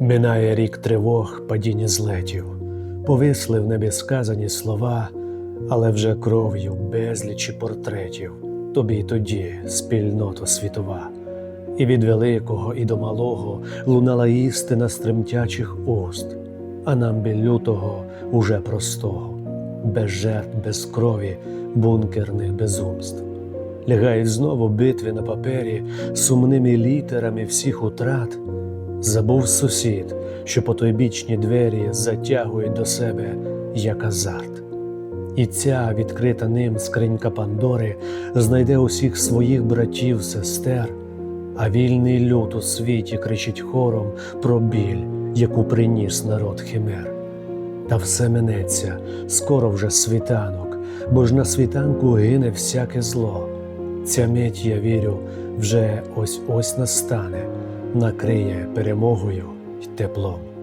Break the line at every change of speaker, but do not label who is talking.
Минає рік тривог, падіння злетів, повисли в небі сказані слова, але вже кров'ю безлічі портретів, тобі й тоді спільнота світова. І від великого, і до малого лунала істина з тремтячих уст, а нам біль лютого уже простого, без жертв, без крові, бункерних безумств. Лягають знову битви на папері сумними літерами всіх утрат. Забув сусід, що потойбічні двері затягують до себе як азарт. І ця відкрита ним скринька Пандори знайде усіх своїх братів, сестер, а вільний люд у світі кричить хором про біль, яку приніс народ химер. Та все минеться, скоро вже світанок, бо ж на світанку гине всяке зло. Ця мить, я вірю, вже ось ось настане, накриє перемогою й теплом.